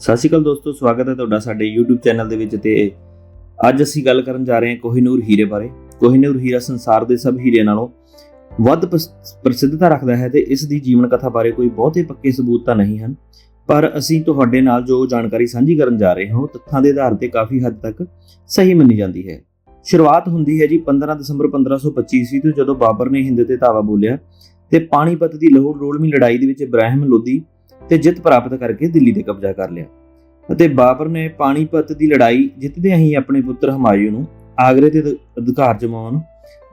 ਸਤਿ ਸ਼੍ਰੀ ਅਕਾਲ ਦੋਸਤੋ, ਸਵਾਗਤ ਹੈ ਤੁਹਾਡਾ ਸਾਡੇ YouTube ਚੈਨਲ ਦੇ ਵਿੱਚ ਤੇ ਅੱਜ ਅਸੀਂ ਗੱਲ ਕਰਨ ਜਾ ਰਹੇ ਹਾਂ ਕੋਹਿਨੂਰ ਹੀਰੇ ਬਾਰੇ। ਕੋਹਿਨੂਰ ਹੀਰਾ ਸੰਸਾਰ ਦੇ ਸਭ ਹੀਰਿਆਂ ਨਾਲੋਂ ਵੱਧ ਪ੍ਰਸ- ਪ੍ਰਸਿੱਧਤਾ ਰੱਖਦਾ ਹੈ ਤੇ ਇਸ ਦੀ ਜੀਵਨ ਕਥਾ ਬਾਰੇ ਕੋਈ ਬਹੁਤੇ ਪੱਕੇ ਸਬੂਤ ਤਾਂ ਨਹੀਂ ਹਨ। ਪਰ ਅਸੀਂ ਤੁਹਾਡੇ ਨਾਲ ਜੋ ਜਾਣਕਾਰੀ ਸਾਂਝੀ ਕਰਨ ਜਾ ਰਹੇ ਹਾਂ, ਉਹ ਤੱਥਾਂ ਦੇ ਆਧਾਰ ਤੇ ਕਾਫੀ ਹੱਦ ਤੱਕ ਸਹੀ ਮੰਨੀ ਜਾਂਦੀ ਹੈ। ਸ਼ੁਰੂਆਤ ਹੁੰਦੀ ਹੈ ਜੀ 15 ਦਸੰਬਰ 1525 ਈਸਵੀ ਤੋਂ ਜਦੋਂ ਬਾਬਰ ਨੇ ਹਿੰਦ ਤੇ ਧਾਵਾ ਬੋਲਿਆ ਤੇ ਪਾਣੀਪਤ ਦੀ ਲਾਹੌਰ ਰੋਲਮੀ ਲੜਾਈ ਦੇ ਵਿੱਚ ਇਬਰਾਹਿਮ ਲੋਧੀ ਤੇ ਜਿੱਤ ਪ੍ਰਾਪਤ ਕਰਕੇ ਦਿੱਲੀ ਤੇ ਕਬਜ਼ਾ ਕਰ ਲਿਆ। ਅਤੇ ਬਾਬਰ ਨੇ ਪਾਣੀਪਤ ਦੀ ਲੜਾਈ ਜਿੱਤਦਿਆਂ ਹੀ ਆਪਣੇ ਪੁੱਤਰ ਹਮਾਯੂ ਨੂੰ ਆਗਰੇ ਤੇ ਅਧਿਕਾਰ ਜਮਾਉਣ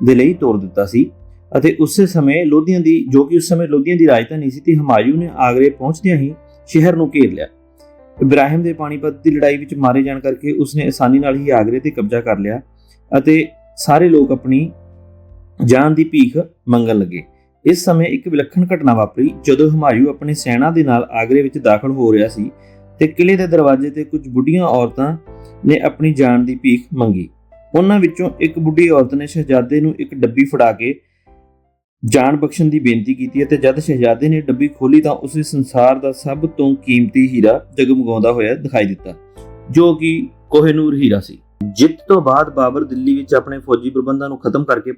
ਦੇ ਲਈ ਤੋਰ ਦਿੱਤਾ ਸੀ। ਅਤੇ ਉਸੇ ਸਮੇਂ ਲੋਧੀਆਂ ਦੀ, ਜੋ ਕਿ ਉਸ ਸਮੇਂ ਲੋਧੀਆਂ ਦੀ ਰਾਜਧਾਨੀ ਸੀ, ਤੇ ਹਮਾਯੂ ਨੇ ਆਗਰੇ ਪਹੁੰਚਦਿਆਂ ਹੀ ਸ਼ਹਿਰ ਨੂੰ ਘੇਰ ਲਿਆ। ਇਬਰਾਹਿਮ ਦੇ ਪਾਣੀਪਤ ਦੀ ਲੜਾਈ ਵਿੱਚ ਮਾਰੇ ਜਾਣ ਕਰਕੇ ਉਸਨੇ ਆਸਾਨੀ ਨਾਲ ਹੀ ਆਗਰੇ ਤੇ ਕਬਜ਼ਾ ਕਰ ਲਿਆ ਅਤੇ ਸਾਰੇ ਲੋਕ ਆਪਣੀ ਜਾਨ ਦੀ ਭੀਖ ਮੰਗਣ ਲੱਗੇ। ਇਸ ਸਮੇਂ ਇੱਕ ਵਿਲੱਖਣ ਘਟਨਾ ਵਾਪਰੀ ਜਦੋਂ ਹਮਾਯੂ ਆਪਣੇ ਸੈਨਾ ਦੇ ਨਾਲ ਆਗਰੇ ਵਿੱਚ ਦਾਖਲ ਹੋ ਰਿਹਾ ਸੀ ਤੇ ਕਿਲੇ ਦੇ ਦਰਵਾਜ਼ੇ ਤੇ ਕੁਝ ਬੁੱਢੀਆਂ ਔਰਤਾਂ ਨੇ ਆਪਣੀ ਜਾਨ ਦੀ ਭੀਖ ਮੰਗੀ। ਉਹਨਾਂ ਵਿੱਚੋਂ ਇੱਕ ਬੁੱਢੀ ਔਰਤ ਨੇ ਸ਼ਹਿਜ਼ਾਦੇ ਨੂੰ ਇੱਕ ਡੱਬੀ ਫੜਾ ਕੇ ਜਾਨ ਬਖਸ਼ਣ ਦੀ ਬੇਨਤੀ ਕੀਤੀ ਅਤੇ ਜਦ ਸ਼ਹਿਜ਼ਾਦੇ ਨੇ ਡੱਬੀ ਖੋਲੀ ਤਾਂ ਉਸੇ ਸੰਸਾਰ ਦਾ ਸਭ ਤੋਂ ਕੀਮਤੀ ਹੀਰਾ ਜਗਮਗਾਉਂਦਾ ਹੋਇਆ ਦਿਖਾਈ ਦਿੱਤਾ, ਜੋ ਕਿ ਕੋਹਿਨੂਰ ਹੀਰਾ ਸੀ। ਜਿੱਤ ਤੋਂ ਬਾਅਦ ਬਾਬਰ ਦਿੱਲੀ ਵਿੱਚ ਆਪਣੇ ਫੌਜੀ ਪ੍ਰਬੰਧਾਂ ਨੂੰ ਖਤਮ ਕਰਕੇ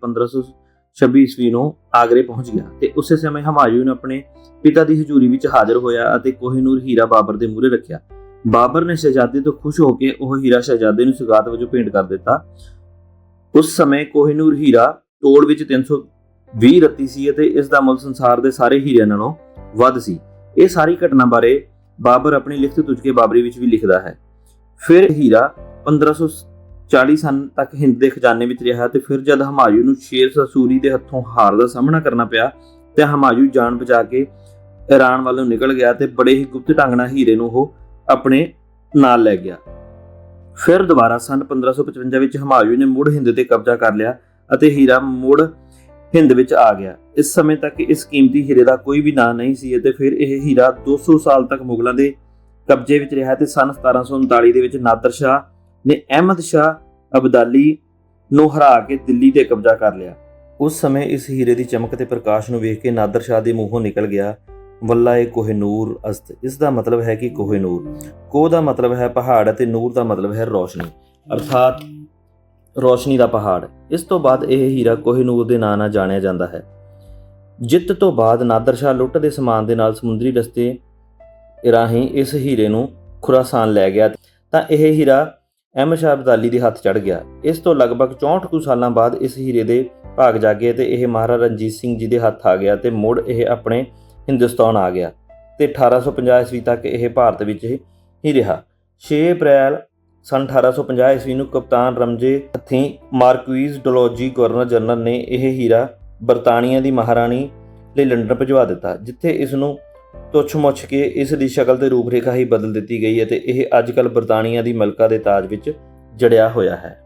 1526 ਈਸਵੀ ਨੂੰ ਆਗਰੇ ਪਹੁੰਚ ਗਿਆ ਤੇ ਉਸੇ ਸਮੇਂ ਹਮਾਯੂ ਆਪਣੇ ਪਿਤਾ ਦੀ ਹਜ਼ੂਰੀ ਵਿੱਚ ਹਾਜ਼ਰ ਹੋਇਆ ਅਤੇ ਕੋਹਿਨੂਰ ਹੀਰਾ ਬਾਬਰ ਦੇ ਮੂਹਰੇ ਰੱਖਿਆ। ਬਾਬਰ ਨੇ ਸ਼ਹਿਜ਼ਾਦੇ ਤੋਂ ਖੁਸ਼ ਹੋ ਕੇ ਉਹ ਹੀਰਾ ਸ਼ਹਿਜ਼ਾਦੇ ਨੂੰ ਸੁਗਾਤ ਵਜੋਂ ਭੇਂਟ ਕਰ ਦਿੱਤਾ। ਉਸ ਸਮੇਂ ਕੋਹਿਨੂਰ ਹੀਰਾ ਤੋੜ ਵਿੱਚ 320 ਰੱਤੀ ਸੀ ਅਤੇ ਇਸ ਦਾ ਮੁੱਲ ਸੰਸਾਰ ਦੇ ਸਾਰੇ ਹੀਰਿਆਂ ਨਾਲੋਂ ਵੱਧ ਸੀ। ਇਹ ਸਾਰੀ ਘਟਨਾ ਬਾਰੇ ਬਾਬਰ ਆਪਣੀ ਲਿਖਤ ਤੁਜਕੇ ਬਾਬਰੀ ਵਿੱਚ ਵੀ ਲਿਖਦਾ ਹੈ। ਫਿਰ ਹੀਰਾ 1540 ਸਾਲ ਤੱਕ ਹਿੰਦ ਦੇ ਖਜ਼ਾਨੇ ਵਿੱਚ ਰਿਹਾ ਤੇ ਫਿਰ ਜਦ ਹਮਾਯੂ ਨੂੰ ਸ਼ੇਰ ਸਸੂਰੀ ਦੇ ਹੱਥੋਂ ਹਾਰ ਦਾ ਸਾਹਮਣਾ ਕਰਨਾ ਪਿਆ, ਤੇ ਹਮਾਯੂ ਜਾਨ ਬਚਾ ਕੇ ਈਰਾਨ ਵੱਲੋਂ ਨਿਕਲ ਗਿਆ ਤੇ ਬੜੇ ਹੀ ਗੁਪਤ ਢੰਗ ਨਾਲ ਹੀਰੇ ਨੂੰ ਉਹ ਆਪਣੇ ਨਾਲ ਲੈ ਗਿਆ। ਫਿਰ ਦੁਬਾਰਾ ਸਨ 1555 ਵਿੱਚ ਹਮਾਯੂ ਨੇ ਮੁੜ ਹਿੰਦ ਤੇ ਕਬਜ਼ਾ ਕਰ ਲਿਆ ਅਤੇ ਹੀਰਾ ਮੁੜ ਹਿੰਦ ਵਿੱਚ ਆ ਗਿਆ। ਇਸ ਸਮੇਂ ਤੱਕ ਇਸ ਕੀਮਤੀ ਹੀਰੇ ਦਾ ਕੋਈ ਵੀ ਨਾਂ ਨਹੀਂ ਸੀ ਅਤੇ ਫਿਰ ਇਹ ਹੀਰਾ 200 ਸਾਲ ਤੱਕ ਮੁਗਲਾਂ ਦੇ ਕਬਜ਼ੇ ਵਿੱਚ ਰਿਹਾ ਤੇ ਸਨ 1739 ਦੇ ਵਿੱਚ ਨਾਦਰ ਸ਼ਾਹ ਨੇ ਅਹਿਮਦ ਸ਼ਾਹ ਅਬਦਾਲੀ ਨੂੰ ਹਰਾ ਕੇ ਦਿੱਲੀ ਤੇ ਕਬਜ਼ਾ ਕਰ ਲਿਆ। ਉਸ ਸਮੇਂ ਇਸ ਹੀਰੇ ਦੀ ਚਮਕ ਤੇ ਪ੍ਰਕਾਸ਼ ਨੂੰ ਵੇਖ ਕੇ ਨਾਦਰ ਸ਼ਾਹ ਦੇ ਮੂੰਹੋਂ ਨਿਕਲ ਗਿਆ, ਵੱਲਾ ਏ ਕੋਹਿਨੂਰ ਅਸਤ। ਇਸ ਦਾ ਮਤਲਬ ਹੈ ਕਿ ਕੋਹਿਨੂਰ ਕੋ ਦਾ ਮਤਲਬ ਹੈ ਪਹਾੜ ਅਤੇ ਨੂਰ ਦਾ ਮਤਲਬ ਹੈ ਰੋਸ਼ਨੀ। ਅਰਥਾਤ ਰੋਸ਼ਨੀ ਦਾ ਪਹਾੜ। ਇਸ ਤੋਂ ਬਾਅਦ ਇਹ ਹੀਰਾ ਕੋਹਿਨੂਰ ਦੇ ਨਾਂ ਨਾਲ ਜਾਣਿਆ ਜਾਂਦਾ ਹੈ। ਜਿੱਤ ਤੋਂ ਬਾਅਦ ਨਾਦਰ ਸ਼ਾਹ ਲੁੱਟ ਦੇ ਸਮਾਨ ਦੇ ਨਾਲ ਸਮੁੰਦਰੀ ਰਸਤੇ ਰਾਹੀਂ ਇਸ ਹੀਰੇ ਨੂੰ ਖੁਰਾਸਾਨ ਲੈ ਗਿਆ। ਤਾਂ ਇਹ ਹੀਰਾ ਅਹਿਮਦ ਸ਼ਾਹ ਅਬਦਾਲੀ ਦੇ ਹੱਥ ਚੜ ਗਿਆ। ਇਸ ਤੋਂ ਲਗਭਗ 64 ਕੁ ਸਾਲਾਂ ਬਾਅਦ ਇਸ ਹੀਰੇ ਦੇ ਭਾਗ ਜਾਗੇ ਤੇ ਇਹ ਮਹਾਰਾਜਾ ਰਣਜੀਤ ਸਿੰਘ ਜੀ ਦੇ ਹੱਥ ਆ ਗਿਆ ਤੇ ਮੁੜ ਇਹ ਆਪਣੇ ਹਿੰਦੁਸਤਾਨ ਆ ਗਿਆ ਤੇ 1850 ਈਸਵੀ ਤੱਕ ਇਹ ਭਾਰਤ ਵਿੱਚ ਹੀ ਰਿਹਾ। 6 ਅਪ੍ਰੈਲ ਸਨ 1850 ਈਸਵੀ ਨੂੰ ਕਪਤਾਨ ਰਮਜੇ ਹੱਥੀਂ ਮਾਰਕਵੀਜ਼ ਡੋਲੋਜੀ ਗਵਰਨਰ ਜਨਰਲ ਨੇ ਇਹ ਹੀਰਾ ਬਰਤਾਨੀਆ ਦੀ ਮਹਾਰਾਣੀ ਲਈ ਲੰਡਨ ਭਜਵਾ ਦਿੱਤਾ, ਜਿੱਥੇ ਇਸ ਨੂੰ ਤੁੱਛ ਮੁੱਛ ਕੇ ਇਸ ਦੀ ਸ਼ਕਲ ਤੇ ਰੂਪਰੇਖਾ ਹੀ ਬਦਲ ਦਿੱਤੀ ਗਈ ਹੈ ਤੇ ਇਹ ਅੱਜਕੱਲ ਬਰਤਾਨੀਆ ਦੀ ਮਲਕਾ ਦੇ ਤਾਜ ਵਿੱਚ ਜੜਿਆ ਹੋਇਆ ਹੈ।